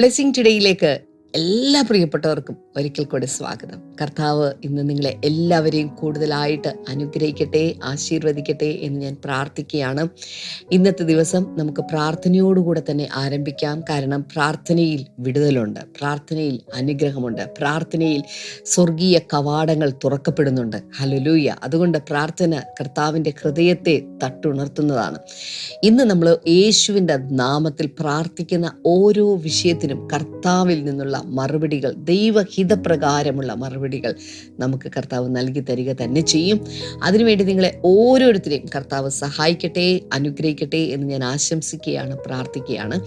Blessing ടുഡേയിലേക്ക് എല്ലാ പ്രിയപ്പെട്ടവർക്കും ഒരിക്കൽ കൂടി സ്വാഗതം. കർത്താവ് ഇന്ന് നിങ്ങളെ എല്ലാവരെയും കൂടുതലായിട്ട് അനുഗ്രഹിക്കട്ടെ ആശീർവദിക്കട്ടെ എന്ന് ഞാൻ പ്രാർത്ഥിക്കുകയാണ്. ഇന്നത്തെ ദിവസം നമുക്ക് പ്രാർത്ഥനയോടുകൂടെ തന്നെ ആരംഭിക്കാം. കാരണം പ്രാർത്ഥനയിൽ വിടുതലുണ്ട് പ്രാർത്ഥനയിൽ അനുഗ്രഹമുണ്ട് പ്രാർത്ഥനയിൽ സ്വർഗീയ കവാടങ്ങൾ തുറക്കപ്പെടുന്നുണ്ട്. ഹലലൂയ അതുകൊണ്ട് പ്രാർത്ഥന കർത്താവിന്റെ ഹൃദയത്തെ തട്ടുണർത്തുന്നതാണ്. ഇന്ന് നമ്മൾ യേശുവിന്റെ നാമത്തിൽ പ്രാർത്ഥിക്കുന്ന ഓരോ വിഷയത്തിനും കർത്താവിൽ നിന്നുള്ള മറുപടികൾ ദൈവഹിതപ്രകാരമുള്ള മറുപടികൾ നമുക്ക് കർത്താവ് നൽകി തരിക തന്നെ ചെയ്യും. അതിനുവേണ്ടി നിങ്ങളെ ഓരോരുത്തരെയും കർത്താവ് സഹായിക്കട്ടെ അനുഗ്രഹിക്കട്ടെ എന്ന് ഞാൻ ആശംസിക്കുകയാണ് പ്രാർത്ഥിക്കുകയാണ്.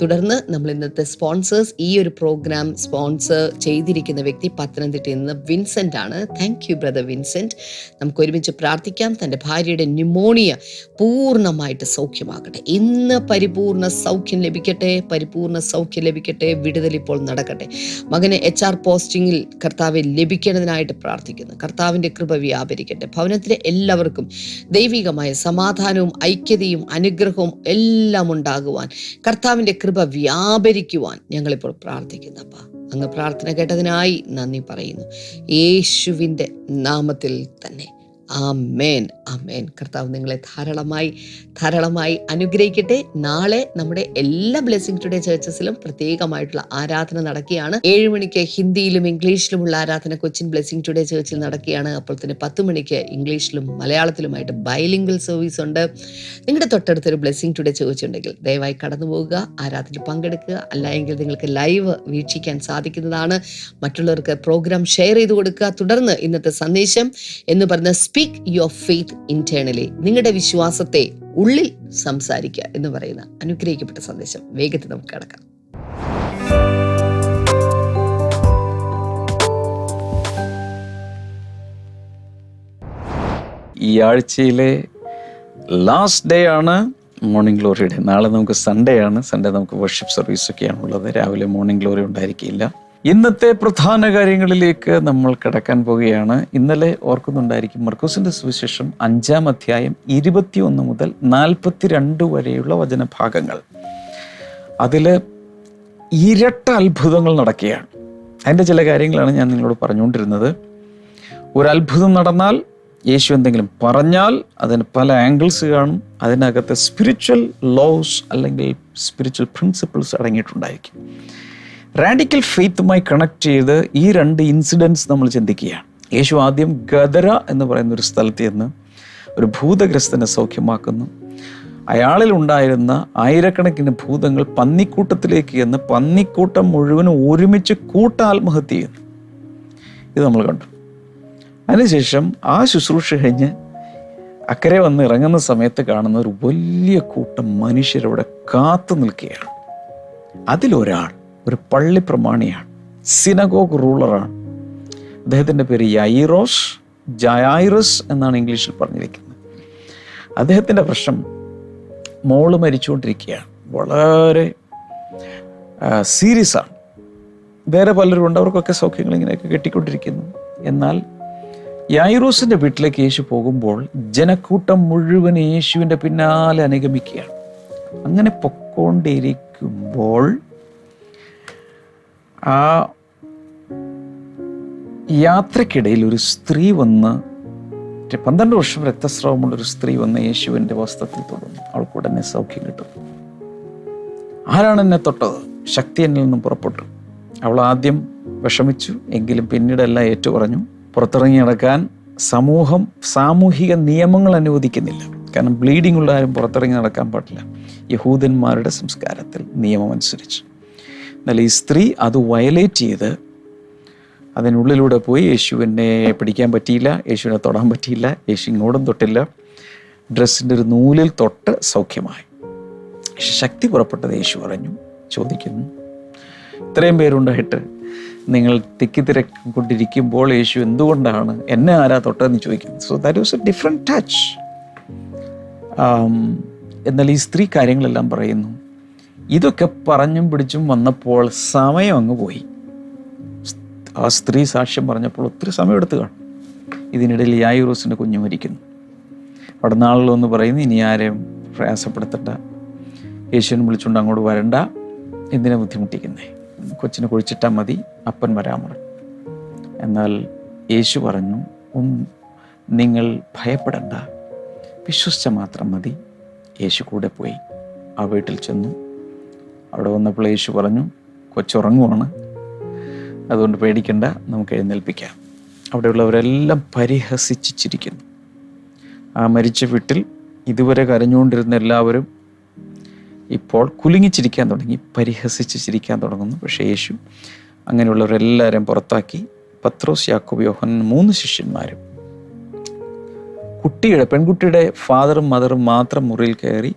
തുടർന്ന് നമ്മൾ ഇന്നത്തെ സ്പോൺസേഴ്സ് ഈ ഒരു പ്രോഗ്രാം സ്പോൺസർ ചെയ്തിരിക്കുന്ന വ്യക്തി പത്തനംതിട്ടയിൽ നിന്ന് വിൻസെന്റ് ആണ്. താങ്ക് യു ബ്രദർ വിൻസെന്റ് നമുക്ക് ഒരുമിച്ച് പ്രാർത്ഥിക്കാം. തന്റെ ഭാര്യയുടെ ന്യൂമോണിയ പൂർണമായിട്ട് സൗഖ്യമാകട്ടെ. ഇന്ന് പരിപൂർണ സൗഖ്യം ലഭിക്കട്ടെ പരിപൂർണ സൗഖ്യം ലഭിക്കട്ടെ. വിടുതൽ ഇപ്പോൾ നടക്കട്ടെ. മകന് എച്ച് ആർ പോസ്റ്റിങ്ങിൽ കർത്താവെ ലഭിക്കേണ്ടതിനായിട്ട് പ്രാർത്ഥിക്കുന്നു. കർത്താവിന്റെ കൃപ വ്യാപരിക്കട്ടെ. ഭവനത്തിലെ എല്ലാവർക്കും ദൈവികമായ സമാധാനവും ഐക്യതയും അനുഗ്രഹവും എല്ലാം ഉണ്ടാകുവാൻ കർത്താവിന്റെ കൃപ വ്യാപരിക്കുവാൻ ഞങ്ങളിപ്പോൾ പ്രാർത്ഥിക്കുന്നപ്പ അങ്ങ് പ്രാർത്ഥന കേട്ടതിനായി നന്ദി പറയുന്നു. യേശുവിന്റെ നാമത്തിൽ തന്നെ. ആമേൻ. ആമേൻ. കർത്താവ് നിങ്ങളെ ധാരാളമായി ധാരാളമായി അനുഗ്രഹിക്കട്ടെ. നാളെ നമ്മുടെ എല്ലാ ബ്ലെസ്സിംഗ് ടുഡേ ചേർച്ചസിലും പ്രത്യേകമായിട്ടുള്ള ആരാധന നടക്കുകയാണ്. ഏഴ് മണിക്ക് ഹിന്ദിയിലും ഇംഗ്ലീഷിലുമുള്ള ആരാധന കൊച്ചിൻ ബ്ലെസ്സിംഗ് ടുഡേ ചേർച്ചിൽ നടക്കുകയാണ്. അപ്പോൾ തന്നെ പത്ത് മണിക്ക് ഇംഗ്ലീഷിലും മലയാളത്തിലുമായിട്ട് ബൈലിംഗൽ സർവീസ് ഉണ്ട്. നിങ്ങളുടെ തൊട്ടടുത്തൊരു ബ്ലെസ്സിംഗ് ടുഡേ ചോദിച്ചിട്ടുണ്ടെങ്കിൽ ദയവായി കടന്നു പോവുക ആരാധന പങ്കെടുക്കുക അല്ലെങ്കിൽ നിങ്ങൾക്ക് ലൈവ് വീക്ഷിക്കാൻ സാധിക്കുന്നതാണ്. മറ്റുള്ളവർക്ക് പ്രോഗ്രാം ഷെയർ ചെയ്ത് കൊടുക്കുക. തുടർന്ന് ഇന്നത്തെ സന്ദേശം എന്ന് പറഞ്ഞ സ്പീക്ക് യുവർ ഫെയ്ത്ത് ഇന്റേണലി നിങ്ങളുടെ വിശ്വാസത്തെ ഉള്ളിൽ സംസാരിക്കുക എന്ന് പറയുന്ന അനുഗ്രഹിക്കപ്പെട്ട സന്ദേശം വേഗത്തിൽ നമുക്ക് കിടക്കാം. ഈ ആഴ്ചയിലെ ലാസ്റ്റ് ഡേ ആണ് മോർണിംഗ് ഗ്ലോറിയുടെ നാളെ നമുക്ക് സൺഡേ ആണ്. സൺഡേ നമുക്ക് വർഷിപ്പ് സർവീസ് ഒക്കെയാണ് ഉള്ളത്. രാവിലെ മോർണിംഗ് ഗ്ലോറി ഉണ്ടായിരിക്കില്ല. ഇന്നത്തെ പ്രധാന കാര്യങ്ങളിലേക്ക് നമ്മൾ കിടക്കാൻ പോവുകയാണ്. ഇന്നലെ ഓർക്കുന്നുണ്ടായിരിക്കും മർക്കൂസിന്റെ സുവിശേഷം അഞ്ചാം അധ്യായം ഇരുപത്തിയൊന്ന് മുതൽ നാൽപ്പത്തിരണ്ട് വരെയുള്ള വചനഭാഗങ്ങൾ. അതിൽ ഇരട്ട അത്ഭുതങ്ങൾ നടക്കുകയാണ്. അതിന്റെ ചില കാര്യങ്ങളാണ് ഞാൻ നിങ്ങളോട് പറഞ്ഞുകൊണ്ടിരുന്നത്. ഒരു അത്ഭുതം നടന്നാൽ യേശു എന്തെങ്കിലും പറഞ്ഞാൽ അതിന് പല ആംഗിൾസ് കാണും. അതിനകത്ത് സ്പിരിച്വൽ ലോസ് അല്ലെങ്കിൽ സ്പിരിച്വൽ പ്രിൻസിപ്പിൾസ് അടങ്ങിയിട്ടുണ്ടായിരിക്കും. റാഡിക്കൽ ഫെയ്ത്തുമായി കണക്ട് ചെയ്ത് ഈ രണ്ട് ഇൻസിഡൻസ് നമ്മൾ ചിന്തിക്കുകയാണ്. യേശു ആദ്യം ഗദര എന്ന് പറയുന്ന ഒരു സ്ഥലത്ത് നിന്ന് ഒരു ഭൂതഗ്രസ്തനെ സൗഖ്യമാക്കുന്നു. അയാളിൽ ഉണ്ടായിരുന്ന ആയിരക്കണക്കിന് ഭൂതങ്ങൾ പന്നിക്കൂട്ടത്തിലേക്ക് എന്ന് പന്നിക്കൂട്ടം മുഴുവനും ഒരുമിച്ച് കൂട്ടാത്മഹത്യ ചെയ്യുന്നു. ഇത് നമ്മൾ കണ്ടു. അതിനുശേഷം ആ ശുശ്രൂഷ കഴിഞ്ഞ് അക്കരെ വന്ന് ഇറങ്ങുന്ന സമയത്ത് കാണുന്ന ഒരു വലിയ കൂട്ടം മനുഷ്യരവിടെ കാത്തു നിൽക്കുകയാണ്. അതിലൊരാൾ ഒരു പള്ളി പ്രമാണിയാണ് സിനഗോഗ് റൂളറാണ് അദ്ദേഹത്തിന്റെ പേര് യൈറോസ് ജയായിറസ് എന്നാണ് ഇംഗ്ലീഷിൽ പറഞ്ഞിരിക്കുന്നത്. അദ്ദേഹത്തിന്റെ പ്രശ്നം മോൾ മരിച്ചുകൊണ്ടിരിക്കുകയാണ്. വളരെ സീരിയസ് ആണ്. വേറെ പലരും ഉണ്ട് അവർക്കൊക്കെ സൗഖ്യങ്ങൾ ഇങ്ങനെയൊക്കെ കെട്ടിക്കൊണ്ടിരിക്കുന്നു. എന്നാൽ യൈറോസിന്റെ വീട്ടിലേക്ക് യേശു പോകുമ്പോൾ ജനക്കൂട്ടം മുഴുവൻ യേശുവിന്റെ പിന്നാലെ അനുഗമിക്കുകയാണ്. അങ്ങനെ പൊക്കോണ്ടിരിക്കുമ്പോൾ ആ യാത്രക്കിടയിൽ ഒരു സ്ത്രീ വന്ന് പന്ത്രണ്ട് വർഷം രക്തസ്രാവമുള്ള ഒരു സ്ത്രീ വന്ന് യേശുവിന്റെ വസ്ത്രത്തിൽ തൊടുന്നു അവൾക്ക് ഉടനെ സൗഖ്യം കിട്ടും. ആരാണ് എന്നെ തൊട്ടത്? ശക്തി എന്നിൽ നിന്നും പുറപ്പെട്ടു. അവൾ ആദ്യം വിഷമിച്ചു എങ്കിലും പിന്നീട് എല്ലാം ഏറ്റുപറഞ്ഞു. പുറത്തിറങ്ങി നടക്കാൻ സമൂഹം സാമൂഹിക നിയമങ്ങൾ അനുവദിക്കുന്നില്ല. കാരണം ബ്ലീഡിംഗ് ഉള്ള ആരും പുറത്തിറങ്ങി നടക്കാൻ പാടില്ല. യഹൂദന്മാരുടെ സംസ്കാരത്തിൽ നിയമം അനുസരിച്ച് എന്നാൽ ഈ സ്ത്രീ അത് വയലേറ്റ് ചെയ്ത് അതിനുള്ളിലൂടെ പോയി യേശുവിനെ പിടിക്കാൻ പറ്റിയില്ല യേശുവിനെ തൊടാൻ പറ്റിയില്ല യേശു ഇങ്ങോട്ടും തൊട്ടില്ല. ഡ്രസ്സിന്റെ ഒരു നൂലിൽ തൊട്ട് സൗഖ്യമായി. ശക്തി പുറപ്പെട്ടത് യേശു പറഞ്ഞു ചോദിക്കുന്നു ഇത്രയും പേരുണ്ടായിട്ട് നിങ്ങൾ തിക്കി തിരക്കൊണ്ടിരിക്കുമ്പോൾ യേശു എന്തുകൊണ്ടാണ് എന്നെ ആരാ തൊട്ടതെന്ന് ചോദിക്കുന്നു. So that was a different touch എന്നാൽ ഈ സ്ത്രീ കാര്യങ്ങളെല്ലാം പറയുന്നു ഇതൊക്കെ പറഞ്ഞും പിടിച്ചും വന്നപ്പോൾ സമയം അങ്ങ് പോയി. ആ സ്ത്രീ സാക്ഷ്യം പറഞ്ഞപ്പോൾ ഒത്തിരി സമയമെടുത്ത് കാണും. ഇതിനിടയിൽ യായൂറോസിന്റെ കുഞ്ഞു മരിക്കുന്നു. അവിടെ നാളിലൊന്ന് പറയുന്നു ഇനി ആരെയും പ്രയാസപ്പെടുത്തണ്ട. യേശുവിനെ വിളിച്ചുകൊണ്ട് അങ്ങോട്ട് വരണ്ട. എന്തിനാ ബുദ്ധിമുട്ടിക്കുന്നേ? കൊച്ചിനെ കുഴിച്ചിട്ടാൽ മതി അപ്പൻ പറഞ്ഞു. എന്നാൽ യേശു പറഞ്ഞു ഒന്ന് നിങ്ങൾ ഭയപ്പെടണ്ട. വിശ്വസിച്ച മാത്രം മതി. യേശു കൂടെ പോയി. ആ വീട്ടിൽ ചെന്നു. അവിടെ വന്നപ്പോൾ യേശു പറഞ്ഞു കൊച്ചുറങ്ങുവാണ്. അതുകൊണ്ട് പേടിക്കണ്ട നമുക്ക് എഴുന്നേൽപ്പിക്കാം. അവിടെയുള്ളവരെല്ലാം പരിഹസിച്ചിരിക്കുന്നു. ആ മരിച്ച വീട്ടിൽ ഇതുവരെ കരഞ്ഞുകൊണ്ടിരുന്ന എല്ലാവരും ഇപ്പോൾ കുലുങ്ങിച്ചിരിക്കാൻ തുടങ്ങി പരിഹസിച്ച് ചിരിക്കാൻ തുടങ്ങുന്നു. പക്ഷേ യേശു അങ്ങനെയുള്ളവരെല്ലാവരും പുറത്താക്കി. പത്രോസ് യാക്കോബ് യോഹൻ മൂന്ന് ശിഷ്യന്മാരും. കുട്ടിയുടെ പെൺകുട്ടിയുടെ ഫാദറും മദറും മാത്രം മുറിയിൽ കയറി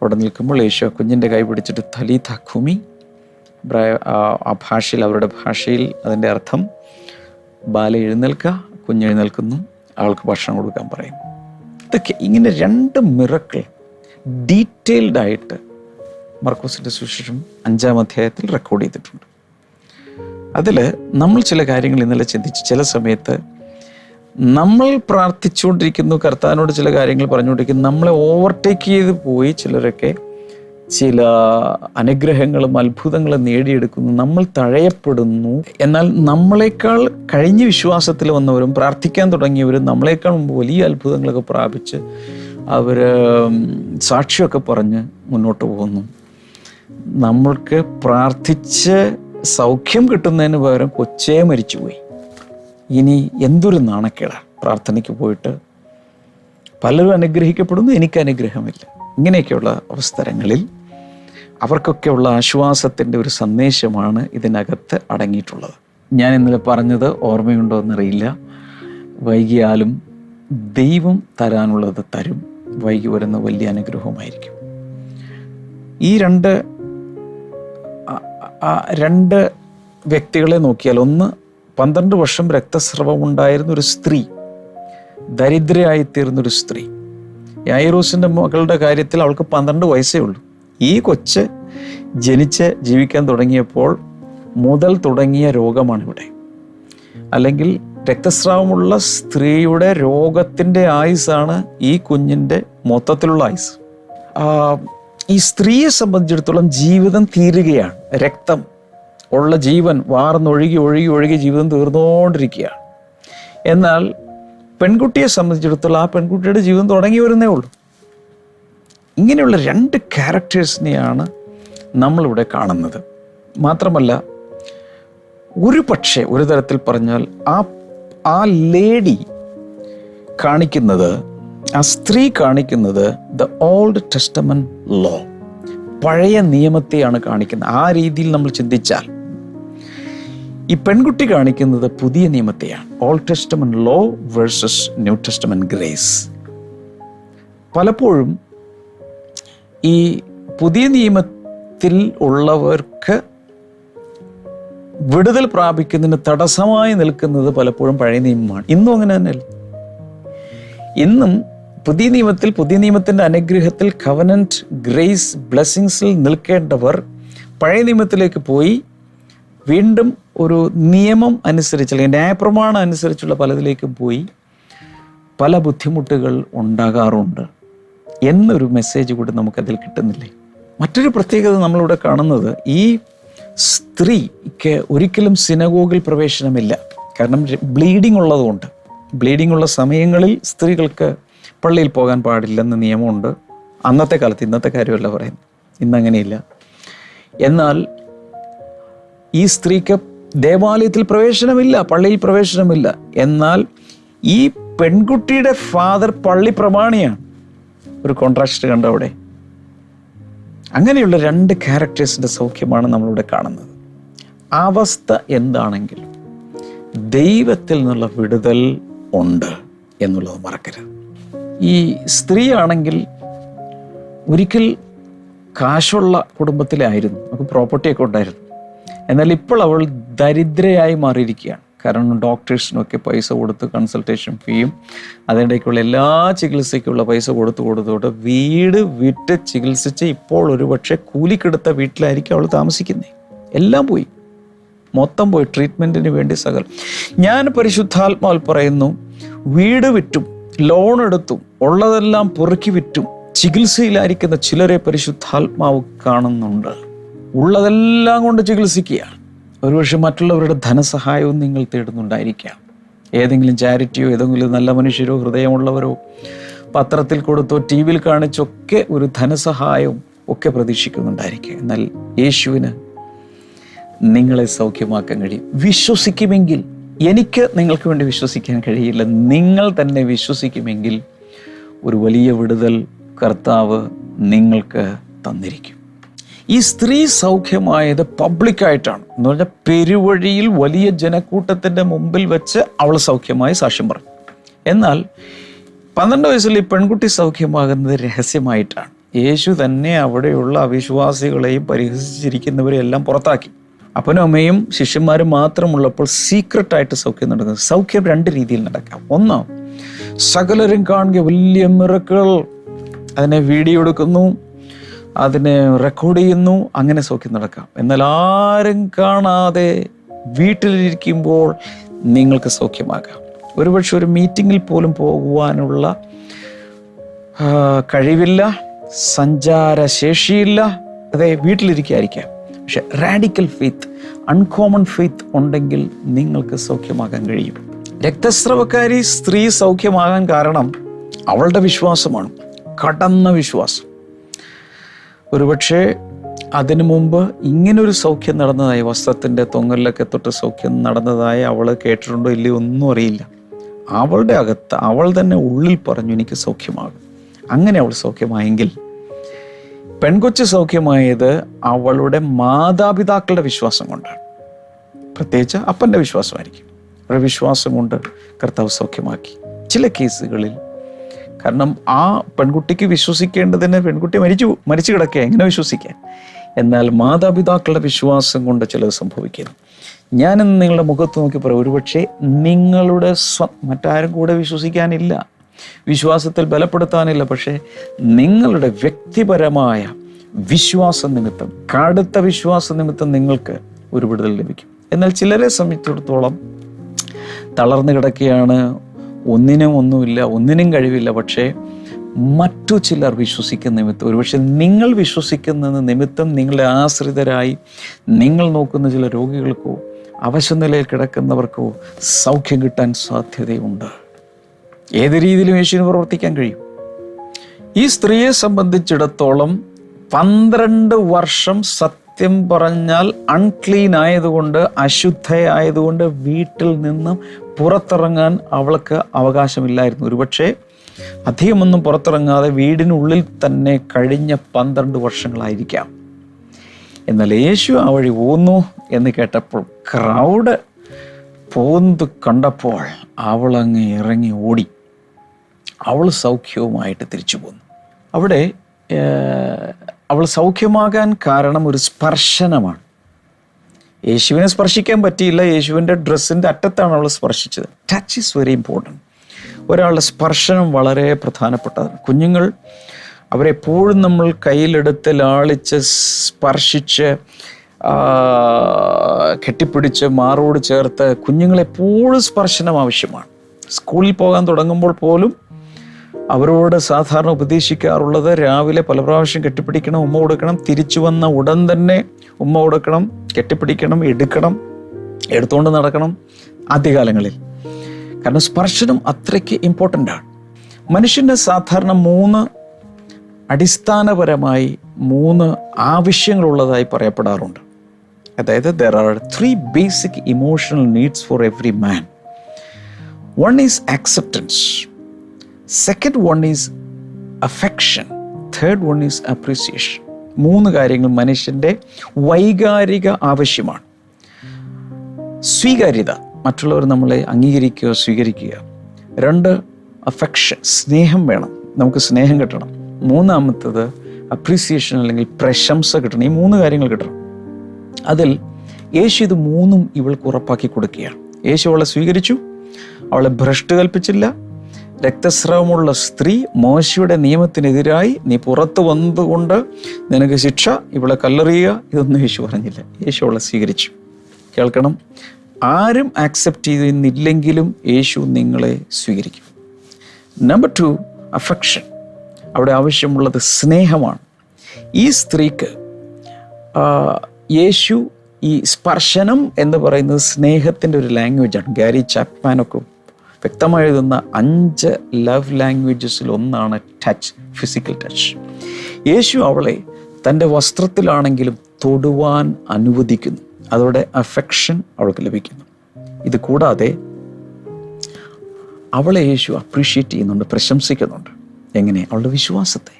അവിടെ നിൽക്കുമ്പോൾ യേശു ആ കുഞ്ഞിന്റെ കൈ പിടിച്ചിട്ട് തലി തഖുമി ആ ഭാഷയിൽ അവരുടെ ഭാഷയിൽ അതിന്റെ അർത്ഥം ബാല എഴുന്നേൽക്കുക കുഞ്ഞ് എഴുന്നേൽക്കുന്നു ആൾക്ക് ഭക്ഷണം കൊടുക്കാൻ പറയും. ഇതൊക്കെ ഇങ്ങനെ രണ്ട് മിറക്കൾ ഡീറ്റെയിൽഡ് ആയിട്ട് മർക്കോസിന്റെ സുശേഷം അഞ്ചാം അധ്യായത്തിൽ റെക്കോർഡ് ചെയ്തിട്ടുണ്ട്. അതിൽ നമ്മൾ ചില കാര്യങ്ങൾ ഇന്നലെ ചിന്തിച്ച് ചില സമയത്ത് നമ്മൾ പ്രാർത്ഥിച്ചുകൊണ്ടിരിക്കുന്നു കർത്താവിനോട് ചില കാര്യങ്ങൾ പറഞ്ഞുകൊണ്ടിരിക്കുന്നു നമ്മളെ ഓവർടേക്ക് ചെയ്ത് പോയി ചിലരൊക്കെ ചില അനുഗ്രഹങ്ങളും അത്ഭുതങ്ങളും നേടിയെടുക്കുന്നു നമ്മൾ തഴയപ്പെടുന്നു. എന്നാൽ നമ്മളെക്കാൾ കഴിഞ്ഞ വിശ്വാസത്തിൽ വന്നവരും പ്രാർത്ഥിക്കാൻ തുടങ്ങിയവരും നമ്മളെക്കാൾ മുമ്പ് വലിയ അത്ഭുതങ്ങളൊക്കെ പ്രാപിച്ച് അവർ സാക്ഷിയൊക്കെ പറഞ്ഞ് മുന്നോട്ട് പോകുന്നു. നമ്മൾക്ക് പ്രാർത്ഥിച്ച് സൗഖ്യം കിട്ടുന്നതിന് പകരം കൊച്ചേ മരിച്ചുപോയി. ഇനി എന്തൊരു നാണക്കേടാണ് പ്രാർത്ഥനയ്ക്ക് പോയിട്ട്? പലരും അനുഗ്രഹിക്കപ്പെടുന്നു എനിക്ക് അനുഗ്രഹമില്ല. ഇങ്ങനെയൊക്കെയുള്ള അവസരങ്ങളിൽ അവർക്കൊക്കെയുള്ള ആശ്വാസത്തിന്റെ ഒരു സന്ദേശമാണ് ഇതിനകത്ത് അടങ്ങിയിട്ടുള്ളത്. ഞാൻ ഇന്നലെ പറഞ്ഞത് ഓർമ്മയുണ്ടോ എന്നറിയില്ല. വൈകിയാലും ദൈവം തരാനുള്ളത് തരും. വൈകി വരുന്ന വലിയ അനുഗ്രഹമായിരിക്കും ഈ രണ്ട് രണ്ട് വ്യക്തികളെ നോക്കിയാൽ ഒന്ന് പന്ത്രണ്ട് വർഷം രക്തസ്രവം ഉണ്ടായിരുന്ന ഒരു സ്ത്രീ ദരിദ്രയായിത്തീർന്ന ഒരു സ്ത്രീ. യായിറൂസിന്റെ മകളുടെ കാര്യത്തിൽ അവൾക്ക് പന്ത്രണ്ട് വയസ്സേ ഉള്ളൂ. ഈ കൊച്ച് ജനിച്ച് ജീവിക്കാൻ തുടങ്ങിയപ്പോൾ മുതൽ തുടങ്ങിയ രോഗമാണ് ഇവിടെ അല്ലെങ്കിൽ രക്തസ്രാവമുള്ള സ്ത്രീയുടെ രോഗത്തിന്റെ ആയുസാണ് ഈ കുഞ്ഞിന്റെ മൊത്തത്തിലുള്ള ആയുസ്. ഈ സ്ത്രീയെ സംബന്ധിച്ചിടത്തോളം ജീവിതം തീരുകയാണ്. രക്തം ഉള്ള ജീവൻ വാർന്നൊഴുകി ഒഴുകി ഒഴുകി ജീവിതം തീർന്നുകൊണ്ടിരിക്കുകയാണ്. എന്നാൽ പെൺകുട്ടിയെ സംബന്ധിച്ചിടത്തോളം ആ പെൺകുട്ടിയുടെ ജീവിതം തുടങ്ങി വരുന്നേ ഉള്ളൂ. ഇങ്ങനെയുള്ള രണ്ട് ക്യാരക്ടേഴ്സിനെയാണ് നമ്മളിവിടെ കാണുന്നത്. മാത്രമല്ല ഒരു പക്ഷേ ഒരു തരത്തിൽ പറഞ്ഞാൽ ആ ആ ലേഡി കാണിക്കുന്നത് ആ സ്ത്രീ കാണിക്കുന്നത് ദ ഓൾഡ് ടെസ്റ്റമൻ ലോ. പഴയ നിയമത്തെയാണ് കാണിക്കുന്നത്. ആ രീതിയിൽ നമ്മൾ ചിന്തിച്ചാൽ ഈ പെൺകുട്ടി കാണിക്കുന്നത് പുതിയ നിയമത്തെയാണ്. Old testament law versus new testament grace പലപ്പോഴും ഈ പുതിയ നിയമത്തിൽ ഉള്ളവർക്ക് വിടുതൽ പ്രാപിക്കുന്നതിന് തടസ്സമായി നിൽക്കുന്നത് പലപ്പോഴും പഴയ നിയമമാണ്. ഇന്നും അങ്ങനെ തന്നെയല്ല? ഇന്നും പുതിയ നിയമത്തിൽ പുതിയ നിയമത്തിന്റെ അനുഗ്രഹത്തിൽ കവനന്റ് ഗ്രേസ് ബ്ലെസ്സിങ്സിൽ നിൽക്കേണ്ടവർ പഴയ നിയമത്തിലേക്ക് പോയി വീണ്ടും ഒരു നിയമം അനുസരിച്ച് അല്ലെങ്കിൽ ന്യായപ്രമാണം അനുസരിച്ചുള്ള പലതിലേക്കും പോയി പല ബുദ്ധിമുട്ടുകൾ ഉണ്ടാകാറുണ്ട് എന്നൊരു മെസ്സേജ് കൂടി നമുക്കതിൽ കിട്ടുന്നില്ലേ? മറ്റൊരു പ്രത്യേകത നമ്മളിവിടെ കാണുന്നത് ഈ സ്ത്രീക്ക് ഒരിക്കലും സിനഗോഗിൽ പ്രവേശനമില്ല. കാരണം ബ്ലീഡിംഗ് ഉള്ളതുകൊണ്ട്. ബ്ലീഡിംഗ് ഉള്ള സമയങ്ങളിൽ സ്ത്രീകൾക്ക് പള്ളിയിൽ പോകാൻ പാടില്ലെന്ന് നിയമമുണ്ട്. അന്നത്തെ കാലത്ത് ഇന്നത്തെ കാര്യമല്ല പറയുന്നത്. ഇന്നങ്ങനെയില്ല. എന്നാൽ ഈ സ്ത്രീക്ക് ദേവാലയത്തിൽ പ്രവേശനമില്ല പള്ളിയിൽ പ്രവേശനമില്ല. എന്നാൽ ഈ പെൺകുട്ടിയുടെ ഫാദർ പള്ളി പ്രമാണിയാണ്. ഒരു കോൺട്രാക്ട് കണ്ട അവിടെ? അങ്ങനെയുള്ള രണ്ട് ക്യാരക്ടേഴ്സിന്റെ സൗഖ്യമാണ് നമ്മളിവിടെ കാണുന്നത്. അവസ്ഥ എന്താണെങ്കിലും ദൈവത്തിൽ നിന്നുള്ള വിടുതൽ ഉണ്ട് എന്നുള്ളത് മറക്കരുത്. ഈ സ്ത്രീ ആണെങ്കിൽ ഒരിക്കൽ കാശുള്ള കുടുംബത്തിലായിരുന്നു. നമുക്ക് പ്രോപ്പർട്ടിയൊക്കെ ഉണ്ടായിരുന്നു. എന്നാൽ ഇപ്പോൾ അവൾ ദരിദ്രയായി മാറിയിരിക്കുകയാണ്. കാരണം ഡോക്ടേഴ്സിനൊക്കെ പൈസ കൊടുത്ത് കൺസൾട്ടേഷൻ ഫീയും അതിനിടയ്ക്കുള്ള എല്ലാ ചികിത്സയ്ക്കുള്ള പൈസ കൊടുത്ത് കൊടുത്തോട്ട് വീട് വിട്ട് ചികിത്സിച്ച് ഇപ്പോൾ ഒരുപക്ഷെ കൂലിക്കെടുത്ത വീട്ടിലായിരിക്കും അവൾ താമസിക്കുന്നത് എല്ലാം പോയി. മൊത്തം പോയി. ട്രീറ്റ്മെന്റിന് വേണ്ടി സകൽ ഞാൻ പരിശുദ്ധാത്മാവിൽ പറയുന്നു വീട് വിറ്റും ലോൺ എടുത്തും ഉള്ളതെല്ലാം പൊറുക്കി വിറ്റും ചികിത്സയിലായിരിക്കുന്ന ചിലരെ പരിശുദ്ധാത്മാവ് കാണുന്നുണ്ട്. ഉള്ളതെല്ലാം കൊണ്ട് ചികിത്സിക്കുകയാണ്. ഒരുപക്ഷെ മറ്റുള്ളവരുടെ ധനസഹായവും നിങ്ങൾ തേടുന്നുണ്ടായിരിക്കാം. ഏതെങ്കിലും ചാരിറ്റിയോ ഏതെങ്കിലും നല്ല മനുഷ്യരോ ഹൃദയമുള്ളവരോ പത്രത്തിൽ കൊടുത്തോ ടി വിയിൽ കാണിച്ചൊക്കെ ഒരു ധനസഹായവും ഒക്കെ പ്രതീക്ഷിക്കുന്നുണ്ടായിരിക്കുക എന്നാൽ യേശുവിന് നിങ്ങളെ സൗഖ്യമാക്കാൻ കഴിയും. വിശ്വസിക്കുമെങ്കിൽ എനിക്ക് നിങ്ങൾക്ക് വേണ്ടി വിശ്വസിക്കാൻ കഴിയില്ല. നിങ്ങൾ തന്നെ വിശ്വസിക്കുമെങ്കിൽ ഒരു വലിയ വിടുതൽ കർത്താവ് നിങ്ങൾക്ക് തന്നിരിക്കും. ഈ സ്ത്രീ സൗഖ്യമായത് പബ്ലിക്കായിട്ടാണ് എന്ന് പറഞ്ഞാൽ പെരുവഴിയിൽ വലിയ ജനക്കൂട്ടത്തിന്റെ മുമ്പിൽ വെച്ച് അവൾ സൗഖ്യമായി സാക്ഷ്യം പറഞ്ഞു. എന്നാൽ പന്ത്രണ്ട് വയസ്സിൽ ഈ പെൺകുട്ടി സൗഖ്യമാകുന്നത് രഹസ്യമായിട്ടാണ്. യേശു തന്നെ അവിടെയുള്ള അവിശ്വാസികളെയും പരിഹസിച്ചിരിക്കുന്നവരെയും എല്ലാം പുറത്താക്കി. അപ്പനും അമ്മയും ശിഷ്യന്മാരും മാത്രമുള്ളപ്പോൾ സീക്രട്ടായിട്ട് സൗഖ്യം നടക്കുന്നത് സൗഖ്യം രണ്ട് രീതിയിൽ നടക്കാം. ഒന്ന് സകലരും കാണുക വലിയ മിറക്കുകൾ അതിനെ വീഡിയോ എടുക്കുന്നു. അതിനെ റെക്കോർഡ് ചെയ്യുന്നു അങ്ങനെ സൗഖ്യം നടക്കാം. എന്നാൽ ആരും കാണാതെ വീട്ടിലിരിക്കുമ്പോൾ നിങ്ങൾക്ക് സൗഖ്യമാകാം. ഒരുപക്ഷെ ഒരു മീറ്റിങ്ങിൽ പോലും പോകുവാനുള്ള കഴിവില്ല കഴിവില്ല സഞ്ചാരശേഷിയില്ല. അതെ വീട്ടിലിരിക്കായിരിക്കാം പക്ഷെ റാഡിക്കൽ ഫെയ്ത്ത് അൺകോമൺ ഫെയ്ത്ത് ഉണ്ടെങ്കിൽ നിങ്ങൾക്ക് സൗഖ്യമാകാൻ കഴിയും. രക്തസ്രവക്കാരി സ്ത്രീ സൗഖ്യമാകാൻ കാരണം അവളുടെ വിശ്വാസമാണ്. കടന്ന വിശ്വാസം. ഒരുപക്ഷെ അതിനു മുമ്പ് ഇങ്ങനൊരു സൗഖ്യം നടന്നതായി വസ്ത്രത്തിന്റെ തൊങ്ങലിലൊക്കെ തൊട്ട് സൗഖ്യം നടന്നതായി അവൾ കേട്ടിട്ടുണ്ടോ ഇല്ലയോ ഒന്നും അറിയില്ല. അവളുടെ അകത്ത് അവൾ തന്നെ ഉള്ളിൽ പറഞ്ഞു എനിക്ക് സൗഖ്യമാകും. അങ്ങനെ അവൾ സൗഖ്യമായെങ്കിൽ പെൺകൊച്ച് സൗഖ്യമായത് അവളുടെ മാതാപിതാക്കളുടെ വിശ്വാസം കൊണ്ടാണ്. പ്രത്യേകിച്ച് അപ്പന്റെ വിശ്വാസമായിരിക്കും. അവരുടെ വിശ്വാസം കൊണ്ട് കർത്താവ് സൗഖ്യമാക്കി. ചില കേസുകളിൽ കാരണം ആ പെൺകുട്ടിക്ക് വിശ്വസിക്കേണ്ടതിന് പെൺകുട്ടി മരിച്ചു മരിച്ചു കിടക്കുക. എങ്ങനെ വിശ്വസിക്കാൻ? എന്നാൽ മാതാപിതാക്കളുടെ വിശ്വാസം കൊണ്ട് ചിലത് സംഭവിക്കുന്നു. ഞാനിന്ന് നിങ്ങളുടെ മുഖത്ത് നോക്കി പറയാം ഒരുപക്ഷെ നിങ്ങളുടെ സ്വ മറ്റാരും കൂടെ വിശ്വസിക്കാനില്ല. വിശ്വാസത്തിൽ ബലപ്പെടുത്താനില്ല പക്ഷേ നിങ്ങളുടെ വ്യക്തിപരമായ വിശ്വാസ നിമിത്തം കടുത്ത വിശ്വാസ നിമിത്തം നിങ്ങൾക്ക് ഒരു വിടുതൽ ലഭിക്കും. എന്നാൽ ചിലരെ സംബന്ധിച്ചിടത്തോളം തളർന്നു കിടക്കുകയാണ് ഒന്നിനും ഒന്നുമില്ല ഒന്നിനും കഴിവില്ല പക്ഷേ മറ്റു ചിലർ വിശ്വസിക്കുന്ന നിമിത്തം ഒരുപക്ഷെ നിങ്ങൾ വിശ്വസിക്കുന്ന നിമിത്തം നിങ്ങളെ ആശ്രിതരായി നിങ്ങൾ നോക്കുന്ന ചില രോഗികൾക്കോ അവശനിലയിൽ കിടക്കുന്നവർക്കോ സൗഖ്യം കിട്ടാൻ സാധ്യതയുണ്ട്. ഏത് രീതിയിലും യേശുവിന് പ്രവർത്തിക്കാൻ കഴിയും. ഈ സ്ത്രീയെ സംബന്ധിച്ചിടത്തോളം പന്ത്രണ്ട് വർഷം സത്യം പറഞ്ഞാൽ അൺക്ലീൻ ആയതുകൊണ്ട് അശുദ്ധയായതുകൊണ്ട് വീട്ടിൽ നിന്ന് പുറത്തിറങ്ങാൻ അവൾക്ക് അവകാശമില്ലായിരുന്നു. ഒരുപക്ഷെ അധികമൊന്നും പുറത്തിറങ്ങാതെ വീടിനുള്ളിൽ തന്നെ കഴിഞ്ഞ പന്ത്രണ്ട് വർഷങ്ങളായിരിക്കാം. എന്നാൽ യേശു ആ വഴി പോന്നു എന്ന് കേട്ടപ്പോൾ ക്രൗഡ് പോകുന്നത് കണ്ടപ്പോൾ അവളങ്ങ് ഇറങ്ങി ഓടി. അവൾ സൗഖ്യവുമായിട്ട് തിരിച്ചു പോന്നു. അവിടെ അവൾ സൗഖ്യമാകാൻ കാരണം ഒരു സ്പർശനമാണ്. യേശുവിനെ സ്പർശിക്കാൻ പറ്റിയില്ല. യേശുവിന്റെ ഡ്രസ്സിന്റെ അറ്റത്താണ് അവൾ സ്പർശിച്ചത്. ടച്ച് ഈസ് വെരി ഇമ്പോർട്ടന്റ് ഒരാളുടെ സ്പർശനം വളരെ പ്രധാനപ്പെട്ടതാണ്. കുഞ്ഞുങ്ങൾ അവരെപ്പോഴും നമ്മൾ കയ്യിലെടുത്ത് ലാളിച്ച് സ്പർശിച്ച് കെട്ടിപ്പിടിച്ച് മാറോട് ചേർത്ത് കുഞ്ഞുങ്ങളെപ്പോഴും സ്പർശനം ആവശ്യമാണ്. സ്കൂളിൽ പോകാൻ തുടങ്ങുമ്പോൾ പോലും അവരോട് സാധാരണ ഉപദേശിക്കാറുള്ളത് രാവിലെ പല പ്രാവശ്യം കെട്ടിപ്പിടിക്കണം ഉമ്മ കൊടുക്കണം തിരിച്ചു വന്ന ഉടൻ തന്നെ ഉമ്മ കൊടുക്കണം കെട്ടിപ്പിടിക്കണം എടുക്കണം എടുത്തുകൊണ്ട് നടക്കണം ആദ്യകാലങ്ങളിൽ. കാരണം സ്പർശനം അത്രയ്ക്ക് ഇമ്പോർട്ടന്റ് ആണ്. മനുഷ്യന്റെ സാധാരണ മൂന്ന് അടിസ്ഥാനപരമായി മൂന്ന് ആവശ്യങ്ങളുള്ളതായി പറയപ്പെടാറുണ്ട്. അതായത് there are three basic emotional needs for every man one is acceptance second one is affection third one is appreciation മൂന്ന് കാര്യങ്ങൾ മനുഷ്യന്റെ വൈകാരിക ആവശ്യമാണ്. സ്വീകാര്യത. മറ്റുള്ളവർ നമ്മളെ അംഗീകരിക്കുക സ്വീകരിക്കുക രണ്ട് അഫെക്ഷൻ സ്നേഹം വേണം. നമുക്ക് സ്നേഹം കിട്ടണം. മൂന്നാമത്തത് അപ്രീസിയേഷൻ അല്ലെങ്കിൽ പ്രശംസ കിട്ടണം. ഈ മൂന്ന് കാര്യങ്ങൾ കിട്ടണം. അതിൽ യേശു ഇത് മൂന്നും ഇവൾക്ക് ഉറപ്പാക്കി കൊടുക്കുകയാണ്. യേശു അവളെ സ്വീകരിച്ചു. അവളെ ഭ്രഷ്ട് കൽപ്പിച്ചില്ല. രക്തസ്രവമുള്ള സ്ത്രീ മോശയുടെ നിയമത്തിനെതിരായി നീ പുറത്തു വന്നതുകൊണ്ട് നിനക്ക് ശിക്ഷ ഇവിടെ കല്ലെറിയുക ഇതൊന്നും യേശു പറഞ്ഞില്ല. യേശു അവളെ സ്വീകരിച്ചു. കേൾക്കണം. ആരും ആക്സെപ്റ്റ് ചെയ്യുന്നില്ലെങ്കിലും യേശു നിങ്ങളെ സ്വീകരിക്കും. നമ്പർ ടു അഫക്ഷൻ അവിടെ ആവശ്യമുള്ളത് സ്നേഹമാണ്. ഈ സ്ത്രീക്ക് യേശു ഈ സ്പർശനം എന്ന് പറയുന്നത് സ്നേഹത്തിന്റെ ഒരു ലാംഗ്വേജാണ് ഗാരി ചാപ്മാനൊക്കെ വ്യക്തമായി എഴുതുന്ന അഞ്ച് ലവ് ലാംഗ്വേജസിൽ ഒന്നാണ് ടച്ച് ഫിസിക്കൽ ടച്ച് യേശു അവളെ തന്റെ വസ്ത്രത്തിലാണെങ്കിലും തൊടുവാൻ അനുവദിക്കുന്നു. അതോടെ അഫെക്ഷൻ അവൾക്ക് ലഭിക്കുന്നു. ഇത് കൂടാതെ അവളെ യേശു അപ്രീഷിയേറ്റ് ചെയ്യുന്നുണ്ട് പ്രശംസിക്കുന്നുണ്ട്. എങ്ങനെ? അവളുടെ വിശ്വാസത്തെ.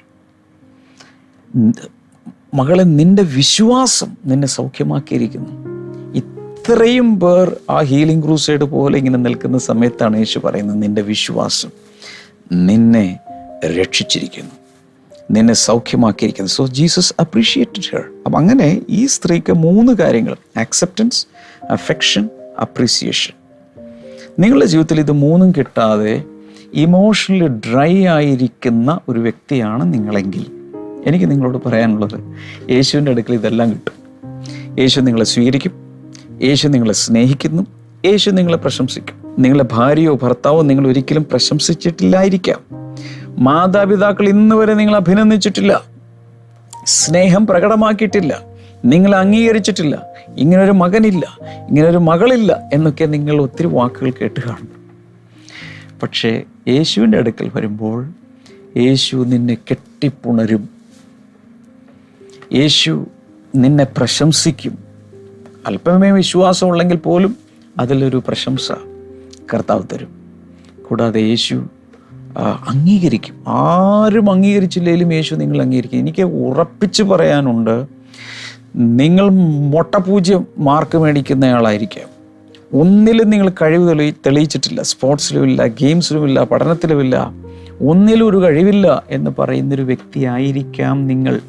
മകളെ നിന്റെ വിശ്വാസം നിന്നെ സൗഖ്യമാക്കിയിരിക്കുന്നു. ഇത്രയും പേർ ആ ഹീലിംഗ് ക്രൂസൈഡ് പോലെ ഇങ്ങനെ നിൽക്കുന്ന സമയത്താണ് യേശു പറയുന്നത് നിന്റെ വിശ്വാസം നിന്നെ രക്ഷിച്ചിരിക്കുന്നു. നിന്നെ സൗഖ്യമാക്കിയിരിക്കുന്നു. സോ ജീസസ് അപ്രീഷിയേറ്റഡ് ഹെർ അപ്പം അങ്ങനെ ഈ സ്ത്രീക്ക് മൂന്ന് കാര്യങ്ങൾ ആക്സെപ്റ്റൻസ് അഫെക്ഷൻ അപ്രീസിയേഷൻ നിങ്ങളുടെ ജീവിതത്തിൽ ഇത് മൂന്നും കിട്ടാതെ ഇമോഷണലി ഡ്രൈ ആയിരിക്കുന്ന ഒരു വ്യക്തിയാണ് നിങ്ങളെങ്കിൽ. എനിക്ക് നിങ്ങളോട് പറയാനുള്ളത് യേശുവിന്റെ അടുക്കൽ ഇതെല്ലാം കിട്ടും. യേശു നിങ്ങളെ സ്വീകരിക്കും. യേശു നിങ്ങളെ സ്നേഹിക്കുന്നു. യേശു നിങ്ങളെ പ്രശംസിക്കും. നിങ്ങളുടെ ഭാര്യയോ ഭർത്താവോ നിങ്ങൾ ഒരിക്കലും പ്രശംസിച്ചിട്ടില്ലായിരിക്കാം. മാതാപിതാക്കൾ ഇന്ന് വരെ നിങ്ങൾ അഭിനന്ദിച്ചിട്ടില്ല. സ്നേഹം പ്രകടമാക്കിയിട്ടില്ല. നിങ്ങൾ അംഗീകരിച്ചിട്ടില്ല. ഇങ്ങനൊരു മകനില്ല. ഇങ്ങനൊരു മകളില്ല എന്നൊക്കെ നിങ്ങൾ ഒത്തിരി വാക്കുകൾ കേട്ട് കാണും പക്ഷേ യേശുവിന്റെ അടുക്കൽ വരുമ്പോൾ യേശു നിന്നെ കെട്ടിപ്പുണരും. യേശു നിന്നെ പ്രശംസിക്കും. അല്പമേ വിശ്വാസമുള്ളെങ്കിൽ പോലും അതിലൊരു പ്രശംസ കർത്താവ് തരും. കൂടാതെ യേശു അംഗീകരിക്കും. ആരും അംഗീകരിച്ചില്ലെങ്കിലും യേശു നിങ്ങൾ അംഗീകരിക്കും. എനിക്ക് ഉറപ്പിച്ച് പറയാനുണ്ട് നിങ്ങൾ മൊട്ടപൂജ്യം മാർക്ക് മേടിക്കുന്നയാളായിരിക്കാം. ഒന്നിലും നിങ്ങൾ കഴിവ് തെളി തെളിയിച്ചിട്ടില്ല. സ്പോർട്സിലുമില്ല ഗെയിംസിലുമില്ല പഠനത്തിലുമില്ല. ഒന്നിലും ഒരു കഴിവില്ല എന്ന് പറയുന്നൊരു വ്യക്തിയായിരിക്കാം നിങ്ങൾ.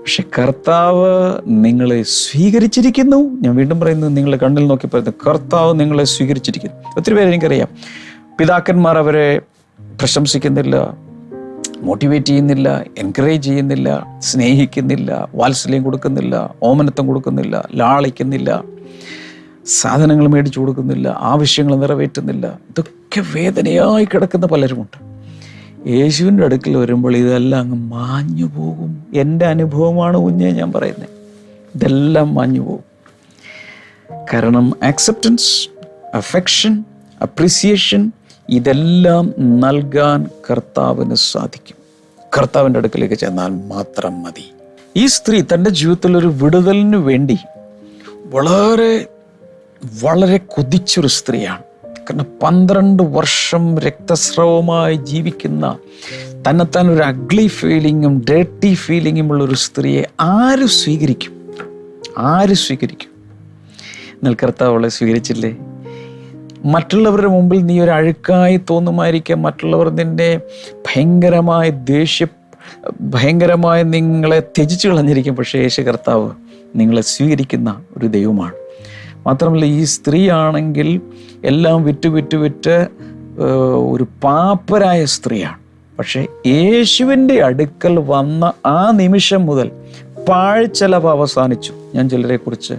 പക്ഷെ കർത്താവ് നിങ്ങളെ സ്വീകരിച്ചിരിക്കുന്നു. ഞാൻ വീണ്ടും പറയുന്നു നിങ്ങളെ കണ്ണിൽ നോക്കി പറയുന്നത് കർത്താവ് നിങ്ങളെ സ്വീകരിച്ചിരിക്കുന്നു. ഒത്തിരി പേര് എനിക്കറിയാം. പിതാക്കന്മാർ അവരെ പ്രശംസിക്കുന്നില്ല മോട്ടിവേറ്റ് ചെയ്യുന്നില്ല എൻകറേജ് ചെയ്യുന്നില്ല സ്നേഹിക്കുന്നില്ല വാത്സല്യം കൊടുക്കുന്നില്ല ഓമനത്വം കൊടുക്കുന്നില്ല ലാളിക്കുന്നില്ല സാധനങ്ങൾ മേടിച്ചു കൊടുക്കുന്നില്ല ആവശ്യങ്ങൾ നിറവേറ്റുന്നില്ല. ഇതൊക്കെ വേദനയായി കിടക്കുന്ന പലരുമുണ്ട്. യേശുവിന്റെ അടുക്കൽ വരുമ്പോൾ ഇതെല്ലാം അങ്ങ് മാഞ്ഞു പോകും. എന്റെ അനുഭവമാണ് കുഞ്ഞെ ഞാൻ പറയുന്നത് ഇതെല്ലാം മാഞ്ഞു പോകും. കാരണം ആക്സെപ്റ്റൻസ് അഫെക്ഷൻ അപ്രിസിയേഷൻ ഇതെല്ലാം നൽകാൻ കർത്താവിന് സാധിക്കും. കർത്താവിന്റെ അടുക്കലേക്ക് ചെന്നാൽ മാത്രം മതി. ഈ സ്ത്രീ തന്റെ ജീവിതത്തിൽ ഒരു വിടുതലിന് വേണ്ടി വളരെ വളരെ കൊതിച്ചൊരു സ്ത്രീയാണ്. കാരണം പന്ത്രണ്ട് വർഷം രക്തസ്രവമായി ജീവിക്കുന്ന തന്നെത്താൻ ഒരു അഗ്ലി ഫീലിങ്ങും ഡേർട്ടി ഫീലിങ്ങും ഉള്ള ഒരു സ്ത്രീയെ ആര് സ്വീകരിക്കും? ആര് സ്വീകരിക്കും? എന്നാൽ കർത്താവ് അവളെ സ്വീകരിച്ചില്ലേ? മറ്റുള്ളവരുടെ മുമ്പിൽ നീ ഒരു അഴുക്കായി തോന്നുമായിരിക്കാം. മറ്റുള്ളവർ നിന്നെ ഭയങ്കരമായ ദേഷ്യ ഭയങ്കരമായ നിങ്ങളെ ത്യജിച്ചു കളഞ്ഞിരിക്കും. പക്ഷേ യേശു കർത്താവ് നിങ്ങളെ സ്വീകരിക്കുന്ന ഒരു ദൈവമാണ്. മാത്രമല്ല ഈ സ്ത്രീ ആണെങ്കിൽ എല്ലാം വിറ്റ് വിറ്റ് വിറ്റ് ഒരു പാപ്പരായ സ്ത്രീയാണ്. പക്ഷേ യേശുവിന്റെ അടുക്കൽ വന്ന ആ നിമിഷം മുതൽ പാഴ്ചെലവ് അവസാനിച്ചു. ഞാൻ ചിലരെക്കുറിച്ച്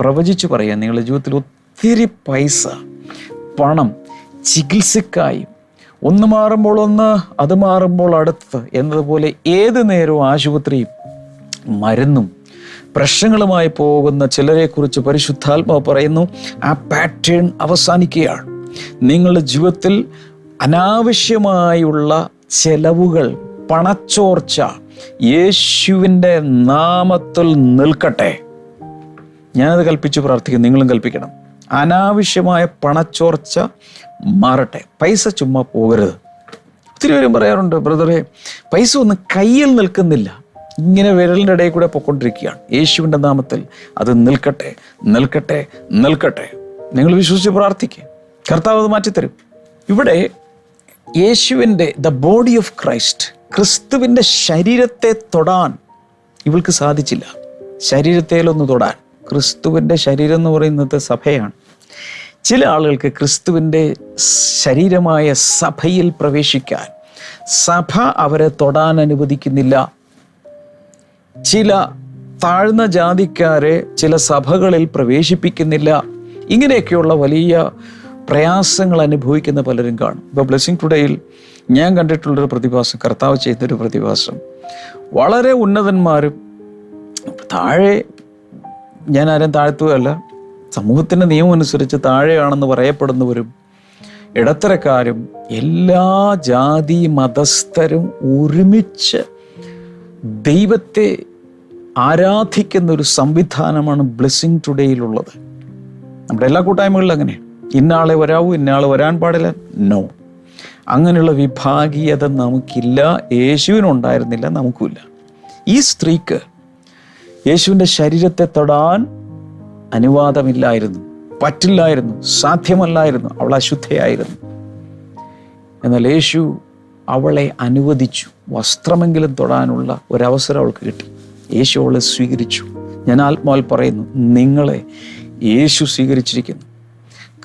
പ്രവചിച്ചു പറയാം. നിങ്ങളുടെ ജീവിതത്തിൽ ഒത്തിരി പൈസ പണം ചികിത്സക്കായി ഒന്ന് മാറുമ്പോൾ ഒന്ന് അത് മാറുമ്പോൾ അടുത്ത് എന്നതുപോലെ ഏത് നേരവും ആശുപത്രിയും മരുന്നും പ്രശ്നങ്ങളുമായി പോകുന്ന ചിലരെക്കുറിച്ച് പരിശുദ്ധാത്മാവ് പറയുന്നു ആ പാറ്റേൺ അവസാനിക്കുകയാണ്. നിങ്ങളുടെ ജീവിതത്തിൽ അനാവശ്യമായുള്ള ചെലവുകൾ പണച്ചോർച്ച യേശുവിന്റെ നാമത്തിൽ നിൽക്കട്ടെ. ഞാനത് കൽപ്പിച്ച് പ്രാർത്ഥിക്കും നിങ്ങളും കൽപ്പിക്കണം. അനാവശ്യമായ പണച്ചോർച്ച മാറട്ടെ. പൈസ ചുമ്മാ പോകരുത്. ഒത്തിരി പേരും പറയാറുണ്ട് ബ്രദറെ പൈസ ഒന്നും കയ്യിൽ നിൽക്കുന്നില്ല. ഇങ്ങനെ വിരലിന്റെ ഇടയിൽ കൂടെ പൊക്കൊണ്ടിരിക്കുകയാണ് യേശുവിന്റെ നാമത്തിൽ അത് നിൽക്കട്ടെ നിൽക്കട്ടെ നിൽക്കട്ടെ. നിങ്ങൾ വിശ്വസിച്ച് പ്രാർത്ഥിക്കുക കർത്താവ് അത് മാറ്റിത്തരും. ഇവിടെ യേശുവിന്റെ ദ ബോഡി ഓഫ് ക്രൈസ്റ്റ് ക്രിസ്തുവിന്റെ ശരീരത്തെ തൊടാൻ ഇവൾക്ക് സാധിച്ചില്ല. ശരീരത്തേലൊന്ന് തൊടാൻ. ക്രിസ്തുവിന്റെ ശരീരം എന്ന് പറയുന്നത് സഭയാണ്. ചില ആളുകൾക്ക് ക്രിസ്തുവിന്റെ ശരീരമായ സഭയിൽ പ്രവേശിക്കാൻ സഭ അവരെ തൊടാൻ അനുവദിക്കുന്നില്ല. ചില താഴ്ന്ന ജാതിക്കാരെ ചില സഭകളിൽ പ്രവേശിപ്പിക്കുന്നില്ല. ഇങ്ങനെയൊക്കെയുള്ള വലിയ പ്രയാസങ്ങൾ അനുഭവിക്കുന്ന പലരും കാണും. ഇപ്പോൾ ബ്ലെസ്സിങ് ടുഡേയിൽ ഞാൻ കണ്ടിട്ടുള്ളൊരു പ്രതിഭാസം കർത്താവ് ചെയ്യുന്നൊരു പ്രതിഭാസം. വളരെ ഉന്നതന്മാരും താഴെ ഞാൻ ആരും താഴ്ത്തുകയല്ല സമൂഹത്തിന്റെ നിയമം അനുസരിച്ച് താഴെയാണെന്ന് പറയപ്പെടുന്നവരും ഇടത്തരക്കാരും എല്ലാ ജാതി മതസ്ഥരും ഒരുമിച്ച് ദൈവത്തെ ആരാധിക്കുന്ന ഒരു സംവിധാനമാണ് ബ്ലെസ്സിങ് ടുഡേയിലുള്ളത് നമ്മുടെ എല്ലാ കൂട്ടായ്മകളിലും അങ്ങനെ ഇന്നാളെ വരാവൂ ഇന്നാളെ വരാൻ പാടില്ല. നോ അങ്ങനെയുള്ള വിഭാഗീയത നമുക്കില്ല യേശുവിനുണ്ടായിരുന്നില്ല നമുക്കുമില്ല. ഈ സ്ത്രീക്ക് യേശുവിന്റെ ശരീരത്തെ തൊടാൻ അനുവാദമില്ലായിരുന്നു പറ്റില്ലായിരുന്നു സാധ്യമല്ലായിരുന്നു അവൾ അശുദ്ധയായിരുന്നു. എന്നാൽ യേശു അവളെ അനുവദിച്ചു. വസ്ത്രമെങ്കിലും തൊടാനുള്ള ഒരവസരം അവൾക്ക് കിട്ടി. യേശു അവളെ സ്വീകരിച്ചു. ഞാൻ ആത്മാവിൽ പറയുന്നു നിങ്ങളെ യേശു സ്വീകരിച്ചിരിക്കുന്നു.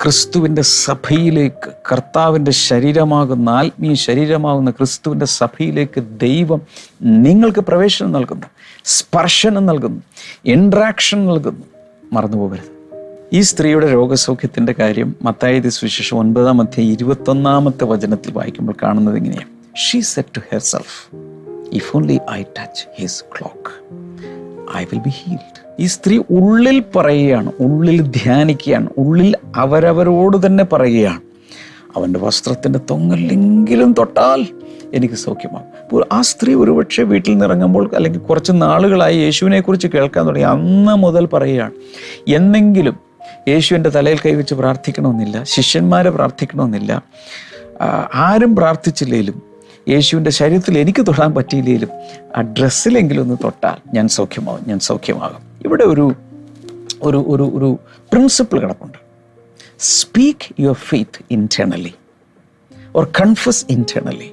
ക്രിസ്തുവിന്റെ സഭയിലേക്ക് കർത്താവിന്റെ ശരീരമാകുന്ന ആത്മീയ ശരീരമാകുന്ന ക്രിസ്തുവിന്റെ സഭയിലേക്ക് ദൈവം നിങ്ങൾക്ക് പ്രവേശനം നൽകുന്നു സ്പർശനം നൽകുന്നു ഇൻട്രാക്ഷൻ നൽകുന്നു. മറന്നുപോകരുത്. ഈ സ്ത്രീയുടെ രോഗസൗഖ്യത്തിന്റെ കാര്യം മത്തായത് സുവിശേഷം ഒൻപതാം അധ്യായം ഇരുപത്തൊന്നാമത്തെ വചനത്തിൽ വായിക്കുമ്പോൾ കാണുന്നത് ഇങ്ങനെയാണ് she said to herself if only I touch his cloak I will be healed ഈ സ്ത്രീ ഉള്ളിൽ പറയുകയാണ് ഉള്ളിൽ ധ്യാനിക്കുകയാണ് ഉള്ളിൽ അവരവരോട് തന്നെ പറയുകയാണ്. അവന്റെ വസ്ത്രത്തിന്റെ തൊങ്ങലെങ്കിലും തൊട്ടാൽ എനിക്ക് സൗഖ്യമാകും. അപ്പോൾ ആ സ്ത്രീ ഒരുപക്ഷെ വീട്ടിൽ നിന്ന് ഇറങ്ങുമ്പോൾ അല്ലെങ്കിൽ കുറച്ച് നാളുകളായി യേശുവിനെക്കുറിച്ച് കേൾക്കാൻ തുടങ്ങി അന്ന് മുതൽ പറയുകയാണ് എന്നെങ്കിലും യേശുവിന്റെ തലയിൽ കൈവച്ച് പ്രാർത്ഥിക്കണമെന്നില്ല ശിഷ്യന്മാരെ പ്രാർത്ഥിക്കണമെന്നില്ല ആരും പ്രാർത്ഥിച്ചില്ലെങ്കിലും യേശുവിന്റെ ശരീരത്തിൽ എനിക്ക് തൊടാൻ പറ്റിയില്ലെങ്കിലും ആ ഡ്രസ്സിലെങ്കിലും ഒന്ന് തൊട്ടാൽ ഞാൻ സൗഖ്യമാകും ഞാൻ സൗഖ്യമാകും. ഇവിടെ ഒരു ഒരു ഒരു ഒരു പ്രിൻസിപ്പിൾ കിടപ്പുണ്ട്. Speak your faith internally or confess internally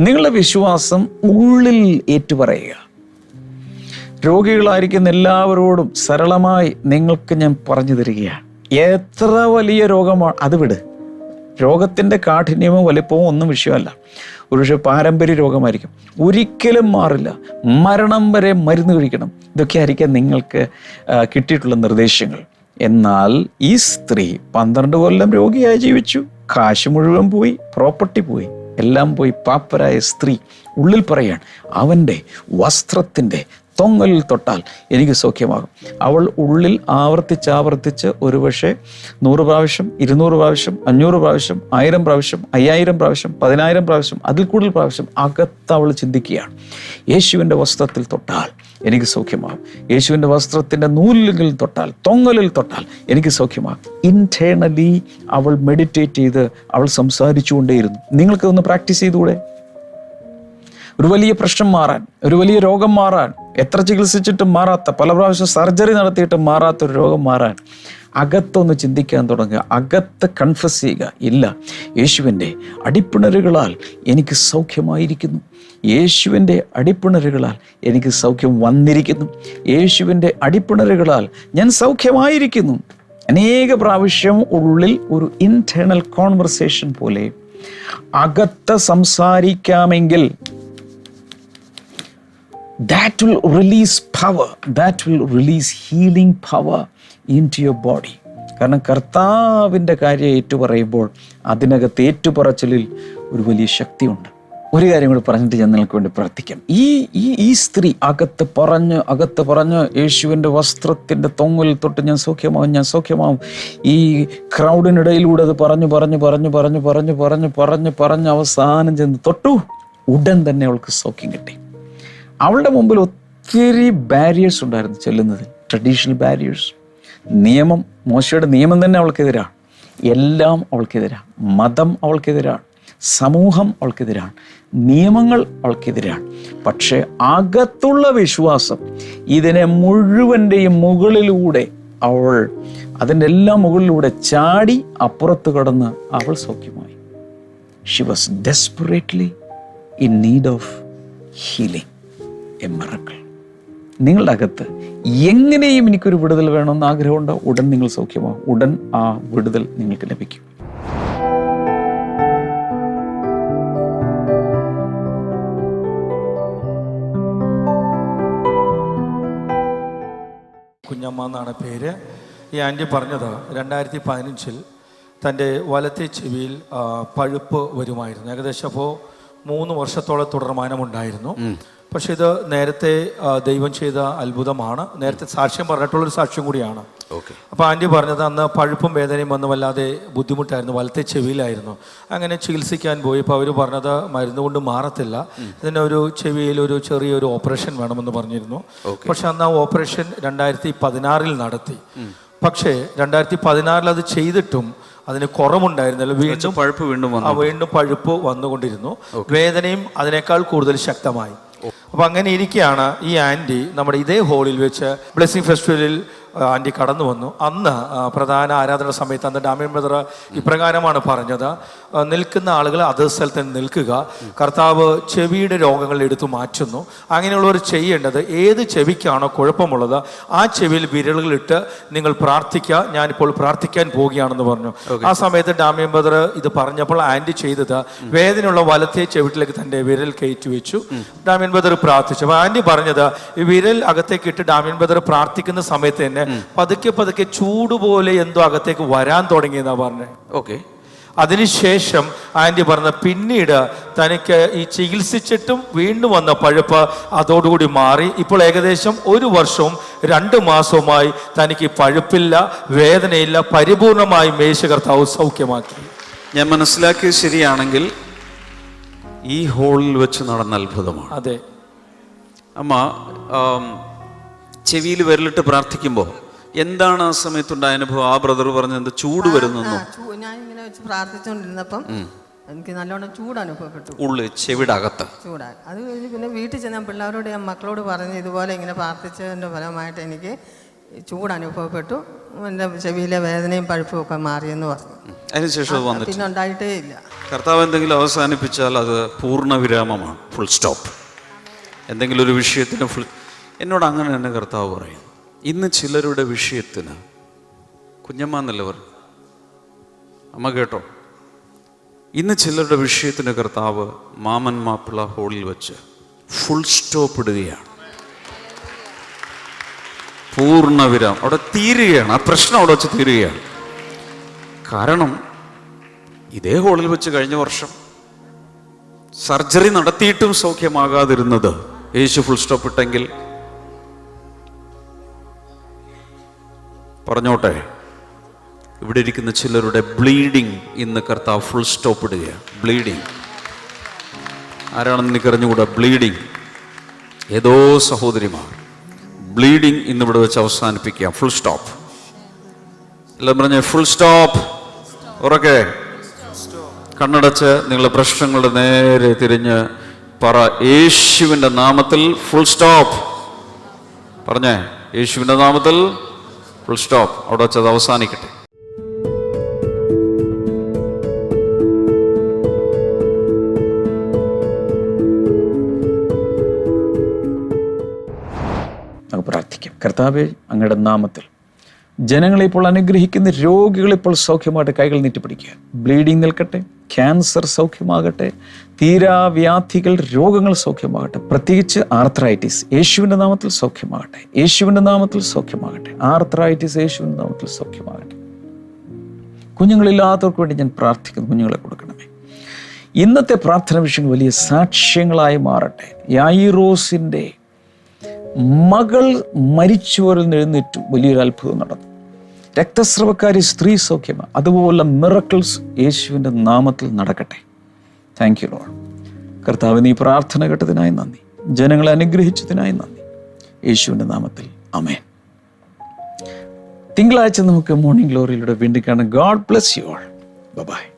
നിങ്ങളുടെ വിശ്വാസം ഉള്ളിൽ ഏറ്റുപറയുക. രോഗികളായിരിക്കുന്ന എല്ലാവരോടും സരളമായി നിങ്ങൾക്ക് ഞാൻ പറഞ്ഞു തരികയാണ്. എത്ര വലിയ രോഗമാണ് അത് വിട്. രോഗത്തിന്റെ കാഠിന്യമോ വലിപ്പമോ ഒന്നും വിഷയമല്ല. ഒരുപക്ഷെ പാരമ്പര്യ രോഗമായിരിക്കും. ഒരിക്കലും മാറില്ല. മരണം വരെ മരുന്ന് കഴിക്കണം. ഇതൊക്കെ ആയിരിക്കാം നിങ്ങൾക്ക് കിട്ടിയിട്ടുള്ള നിർദ്ദേശങ്ങൾ. എന്നാൽ ഈ സ്ത്രീ പന്ത്രണ്ട് കൊല്ലം രോഗിയായി ജീവിച്ചു. കാശ് മുഴുവൻ പോയി പ്രോപ്പർട്ടി പോയി. എല്ലാം പോയി പാപ്പരായ സ്ത്രീ. ഉള്ളിൽ പറയാണ് അവന്റെ വസ്ത്രത്തിന്റെ തൊങ്ങലിൽ തൊട്ടാൽ എനിക്ക് സൗഖ്യമാകും. അവൾ ഉള്ളിൽ ആവർത്തിച്ചാവർത്തിച്ച് ആവർത്തിച്ച് ഒരുപക്ഷെ നൂറ് പ്രാവശ്യം ഇരുന്നൂറ് പ്രാവശ്യം അഞ്ഞൂറ് പ്രാവശ്യം ആയിരം പ്രാവശ്യം അയ്യായിരം പ്രാവശ്യം പതിനായിരം പ്രാവശ്യം അതിൽ കൂടുതൽ പ്രാവശ്യം അകത്ത് അവൾ ചിന്തിക്കുകയാണ്. യേശുവിന്റെ വസ്ത്രത്തിൽ തൊട്ടാൽ എനിക്ക് സൗഖ്യമാകും. യേശുവിന്റെ വസ്ത്രത്തിന്റെ നൂലിൽ തൊട്ടാൽ തൊങ്ങലിൽ തൊട്ടാൽ എനിക്ക് സൗഖ്യമാകും. ഇന്റേർണലി അവൾ മെഡിറ്റേറ്റ് ചെയ്ത് അവൾ സംസാരിച്ചുകൊണ്ടേയിരുന്നു. നിങ്ങൾക്ക് ഒന്ന് പ്രാക്ടീസ് ചെയ്തുകൂടെ? ഒരു വലിയ പ്രശ്നം മാറാൻ ഒരു വലിയ രോഗം മാറാൻ എത്ര ചികിത്സിച്ചിട്ടും മാറാത്ത പല പ്രാവശ്യം സർജറി നടത്തിയിട്ടും മാറാത്ത ഒരു രോഗം മാറാൻ അകത്തൊന്ന് ചിന്തിക്കാൻ തുടങ്ങുക. അകത്ത് കൺഫസ് ചെയ്യുക. ഇല്ല യേശുവിന്റെ അടിപ്പിണരുകളാൽ എനിക്ക് സൗഖ്യമായിരിക്കുന്നു. യേശുവിന്റെ അടിപ്പിണരുകളാൽ എനിക്ക് സൗഖ്യം വന്നിരിക്കുന്നു. യേശുവിന്റെ അടിപ്പിണരുകളാൽ ഞാൻ സൗഖ്യമായിരിക്കുന്നു. അനേക പ്രാവശ്യം ഉള്ളിൽ ഒരു ഇന്റേർണൽ കോൺവെർസേഷൻ പോലെ അകത്ത് സംസാരിക്കാമെങ്കിൽ that will release power. That will release healing power into your body. കാരണം കർത്താവിന്റെ കാര്യം ഏറ്റുപറയുമ്പോൾ അതിനകത്ത് ഏറ്റുപറച്ചിലിൽ ഒരു വലിയ ശക്തിയുണ്ട്. ഒരു കാര്യം കൂടി പറഞ്ഞിട്ട് ഞാൻ നിങ്ങൾക്ക് വേണ്ടി പ്രാർത്ഥിക്കാം. ഈ ഈ ഈ സ്ത്രീ അകത്ത് പറഞ്ഞ് അകത്ത് പറഞ്ഞ് യേശുവിന്റെ വസ്ത്രത്തിന്റെ തൊങ്ങൽ തൊട്ട് ഞാൻ സൗഖ്യമാവും ഞാൻ സൗഖ്യമാവും. ഈ ക്രൗഡിനിടയിലൂടെ അത് പറഞ്ഞു പറഞ്ഞു പറഞ്ഞു പറഞ്ഞു പറഞ്ഞു പറഞ്ഞു പറഞ്ഞ് പറഞ്ഞ് അവസാനം ചെന്ന് തൊട്ടു. ഉടൻ തന്നെ അവൾക്ക് സൗഖ്യം കിട്ടി. അവളുടെ മുമ്പിൽ ഒത്തിരി ബാരിയേഴ്സ് ഉണ്ടായിരുന്നു ചെല്ലുന്നത്. ട്രഡീഷണൽ ബാരിയേഴ്സ് നിയമം മോശയുടെ നിയമം തന്നെ അവൾക്കെതിരാണ്. എല്ലാം അവൾക്കെതിരാണ്. മതം അവൾക്കെതിരാണ്. സമൂഹം അവൾക്കെതിരാണ്. നിയമങ്ങൾ അവൾക്കെതിരാണ്. പക്ഷേ അകത്തുള്ള വിശ്വാസം ഇതിനെ മുഴുവന്റെയും മുകളിലൂടെ അവൾ അതിന്റെ എല്ലാം മുകളിലൂടെ ചാടി അപ്പുറത്ത് കടന്ന് അവൾ സൗഖ്യമായി. She was desperately in need of healing a miracle നിങ്ങളുടെ അകത്ത് എങ്ങനെയും എനിക്കൊരു വിടുതൽ വേണമെന്ന് ആഗ്രഹമുണ്ടോ? ഉടൻ നിങ്ങൾ സൗഖ്യമാവും ഉടൻ ആ വിടുതൽ നിങ്ങൾക്ക് ലഭിക്കും. കുഞ്ഞമ്മ എന്നാണ് പേര്. ഈ ആന്റി പറഞ്ഞത് രണ്ടായിരത്തി പതിനഞ്ചിൽ തന്റെ വലത്തെ ചെവിയിൽ പഴുപ്പ് വരുമായിരുന്നു. ഏകദേശം അപ്പോൾ മൂന്ന് വർഷത്തോളം തുടർമാനമുണ്ടായിരുന്നു. പക്ഷെ ഇത് നേരത്തെ ദൈവം ചെയ്ത അത്ഭുതമാണ്. നേരത്തെ സാക്ഷ്യം പറഞ്ഞിട്ടുള്ളൊരു സാക്ഷ്യം കൂടിയാണ്. അപ്പോൾ ആന്റി പറഞ്ഞത് അന്ന് പഴുപ്പും വേദനയും വന്ന് വല്ലാതെ ബുദ്ധിമുട്ടായിരുന്നു വലത്തെ ചെവിയിലായിരുന്നു. അങ്ങനെ ചികിത്സിക്കാൻ പോയി അപ്പോൾ അവർ പറഞ്ഞത് മരുന്ന് കൊണ്ട് മാറത്തില്ല. ഒരു ചെവിയിൽ ഒരു ചെറിയൊരു ഓപ്പറേഷൻ വേണമെന്ന് പറഞ്ഞിരുന്നു. പക്ഷെ അന്ന് ആ ഓപ്പറേഷൻ രണ്ടായിരത്തി പതിനാറിൽ നടത്തി. പക്ഷേ രണ്ടായിരത്തി പതിനാറിൽ അത് ചെയ്തിട്ടും അതിന് കുറവുണ്ടായിരുന്നല്ലോ. വീണ്ടും പഴുപ്പ് വീണ്ടും ആ വീണ്ടും പഴുപ്പ് വന്നുകൊണ്ടിരുന്നു. വേദനയും അതിനേക്കാൾ കൂടുതൽ ശക്തമായി. അപ്പൊ അങ്ങനെ ഇരിക്കുകയാണ് ഈ ആന്റി നമ്മുടെ ഇതേ ഹോളിൽ വെച്ച് ബ്ലെസ്സിങ് ഫെസ്റ്റിവലിൽ ആ, ആന്റി കടന്നു വന്നു. അന്ന് പ്രധാന ആരാധന സമയത്ത് അന്ന് ഡാമിൻ ബ്രദർ ഇപ്രകാരമാണ് പറഞ്ഞത് നിൽക്കുന്ന ആളുകൾ അതേ സ്ഥലത്ത് നിൽക്കുക കർത്താവ് ചെവിയുടെ രോഗങ്ങൾ എടുത്തു മാറ്റുന്നു. അങ്ങനെയുള്ളവർ ചെയ്യേണ്ടത് ഏത് ചെവിക്കാണോ കുഴപ്പമുള്ളത് ആ ചെവിയിൽ വിരലുകളിട്ട് നിങ്ങൾ പ്രാർത്ഥിക്കുക ഞാനിപ്പോൾ പ്രാർത്ഥിക്കാൻ പോവുകയാണെന്ന് പറഞ്ഞു. ആ സമയത്ത് ഡാമിൻ ബ്രദർ ഇത് പറഞ്ഞപ്പോൾ ആന്റി ചെയ്തത് വേദനയുള്ള വലത്തെ ചെവിട്ടിലേക്ക് തന്റെ വിരൽ കയറ്റി വെച്ചു. ഡാമിൻ ബ്രദർ പ്രാർത്ഥിച്ചു. അപ്പോൾ ആന്റി പറഞ്ഞത് ഈ വിരൽ അകത്തേക്ക് ഇട്ട് ഡാമിൻ ബ്രദർ പ്രാർത്ഥിക്കുന്ന സമയത്ത് തന്നെ പതുക്കെ പതുക്കെ ചൂട് പോലെ എന്തോ അകത്തേക്ക് വരാൻ തുടങ്ങിയെന്നാ പറഞ്ഞത് ഓക്കെ അതിനുശേഷം ആന്റി പറഞ്ഞ പിന്നീട് തനിക്ക് ഈ ചികിത്സിച്ചിട്ടും വീണ്ടും വന്ന പഴുപ്പ് അതോടുകൂടി മാറി. ഇപ്പോൾ ഏകദേശം ഒരു വർഷവും രണ്ട് മാസവുമായി തനിക്ക് പഴുപ്പില്ല വേദനയില്ല പരിപൂർണമായി മേശ കർത്താവ് സൗഖ്യമാക്കി. ഞാൻ മനസ്സിലാക്കിയത് ശരിയാണെങ്കിൽ ഈ ഹോളിൽ വെച്ച് നടന്ന അത്ഭുതമാണ്. അതെ. അമ്മ ചെവിയിൽ വിരലിട്ട് പ്രാർത്ഥിക്കുമ്പോൾ എന്താണ് ആ സമയത്തുണ്ടായ അനുഭവം? ആ ബ്രദർ പറഞ്ഞത് ചൂട് വരുന്നു ഞാൻ ഇങ്ങനെ വെച്ച് പ്രാർത്ഥിച്ചുകൊണ്ടിരുന്നപ്പം എനിക്ക് നല്ലോണം ചൂട് അനുഭവപ്പെട്ടു ഉള്ളു ചെവിടകത്ത്. ചൂടാ. അത് കഴിഞ്ഞ് പിന്നെ വീട്ടിൽ ചെന്ന പിള്ളേരോട് ഞാൻ മക്കളോട് പറഞ്ഞ് ഇതുപോലെ ഇങ്ങനെ പ്രാർത്ഥിച്ചതിന്റെ ഫലമായിട്ട് എനിക്ക് ചൂട് അനുഭവപ്പെട്ടു എന്റെ ചെവിയിലെ വേദനയും പഴുപ്പും ഒക്കെ മാറിയെന്ന് പറഞ്ഞു. അതിനുശേഷം വന്നിട്ട്. പിന്നെ ഉണ്ടായിട്ടേ ഇല്ല. കർത്താവ് എന്തെങ്കിലും അവസാനിപ്പിച്ചാൽ അത് പൂർണ വിരാമമാണ് ഫുൾ സ്റ്റോപ്പ് എന്തെങ്കിലും ഒരു വിഷയത്തിന് ഫുൾ എന്നോട് അങ്ങനെ തന്നെ കർത്താവ് പറയും ഇന്ന് ചിലരുടെ വിഷയത്തിന് കുഞ്ഞമ്മ എന്നല്ലേ അമ്മ കേട്ടോ? ഇന്ന് ചിലരുടെ വിഷയത്തിന് കർത്താവ് മാമൻ മാപ്പിള ഹോളിൽ വെച്ച് ഫുൾ സ്റ്റോപ്പ് ഇടുകയാണ്. പൂർണ വിരാമം. അവിടെ തീരുകയാണ്. ആ പ്രശ്നം അവിടെ വെച്ച് തീരുകയാണ്. കാരണം ഇതേ ഹോളിൽ വെച്ച് കഴിഞ്ഞ വർഷം സർജറി നടത്തിയിട്ടും സൗഖ്യമാകാതിരുന്നത് യേശു ഫുൾ സ്റ്റോപ്പ് ഇട്ടെങ്കിൽ പറഞ്ഞോട്ടെ ഇവിടെ ഇരിക്കുന്ന ചിലരുടെ ബ്ലീഡിങ് ഇന്ന് കർത്താവ് ഫുൾ സ്റ്റോപ്പ് ഇടുകയാണ്. ബ്ലീഡിങ്. ആരാണെന്ന് എനിക്ക് അറിഞ്ഞുകൂടാ ബ്ലീഡിങ്. ഏതോ സഹോദരിമാർ. ബ്ലീഡിങ് ഇന്നിവിടെ വെച്ച് അവസാനിപ്പിക്കുക ഫുൾ സ്റ്റോപ്പ് എല്ലാം പറഞ്ഞ ഫുൾ സ്റ്റോപ്പ് ഉറക്കെ? കണ്ണടച്ച് നിങ്ങളുടെ പ്രശ്നങ്ങളുടെ നേരെ തിരിഞ്ഞ് പറ യേശുവിന്റെ നാമത്തിൽ ഫുൾ സ്റ്റോപ്പ് പറഞ്ഞേ യേശുവിന്റെ നാമത്തിൽ ഫുൾ സ്റ്റോപ്പ് അവിടെ വെച്ചത് അവസാനിക്കട്ടെ. പ്രാർത്ഥിക്കാം. കർത്താവ് അങ്ങയുടെ നാമത്തിൽ ജനങ്ങളെ ഇപ്പോൾ അനുഗ്രഹിക്കുന്ന രോഗികൾ ഇപ്പോൾ സൗഖ്യമായിട്ട് കൈകൾ നീട്ടിപ്പിടിക്കുക. ബ്ലീഡിംഗ് നിൽക്കട്ടെ ക്യാൻസർ സൗഖ്യമാകട്ടെ തീരാവ്യാധികൾ രോഗങ്ങൾ സൗഖ്യമാകട്ടെ പ്രത്യേകിച്ച് ആർത്രൈറ്റിസ് യേശുവിന്റെ നാമത്തിൽ സൗഖ്യമാകട്ടെ യേശുവിന്റെ നാമത്തിൽ സൗഖ്യമാകട്ടെ ആർത്രൈറ്റിസ് യേശുവിന്റെ നാമത്തിൽ സൗഖ്യമാകട്ടെ. കുഞ്ഞുങ്ങളില്ലാത്തവർക്ക് വേണ്ടി ഞാൻ പ്രാർത്ഥിക്കുന്നു കുഞ്ഞുങ്ങളെ കൊടുക്കണമേ. ഇന്നത്തെ പ്രാർത്ഥന വിഷയങ്ങൾ വലിയ സാക്ഷ്യങ്ങളായി മാറട്ടെ. യായിറോസിന്റെ മകൾ മരിച്ചവരിൽ എഴുന്നേറ്റു. വലിയൊരു അത്ഭുതം നടന്നു. രക്തസ്രവക്കാരി സ്ത്രീ സൗഖ്യം അതുപോലെ മിറക്കിൾസ് യേശുവിന്റെ നാമത്തിൽ നടക്കട്ടെ. താങ്ക് യു ലോഡ് കർത്താവ് നീ പ്രാർത്ഥന കേട്ടതിനായി നന്ദി. ജനങ്ങളെ അനുഗ്രഹിച്ചതിനായി നന്ദി. യേശുവിന്റെ നാമത്തിൽ. അമേൻ തിങ്കളാഴ്ച നമുക്ക് മോർണിംഗ് ഗ്ലോറിയിലൂടെ വീണ്ടും കാണാം. God bless you all bye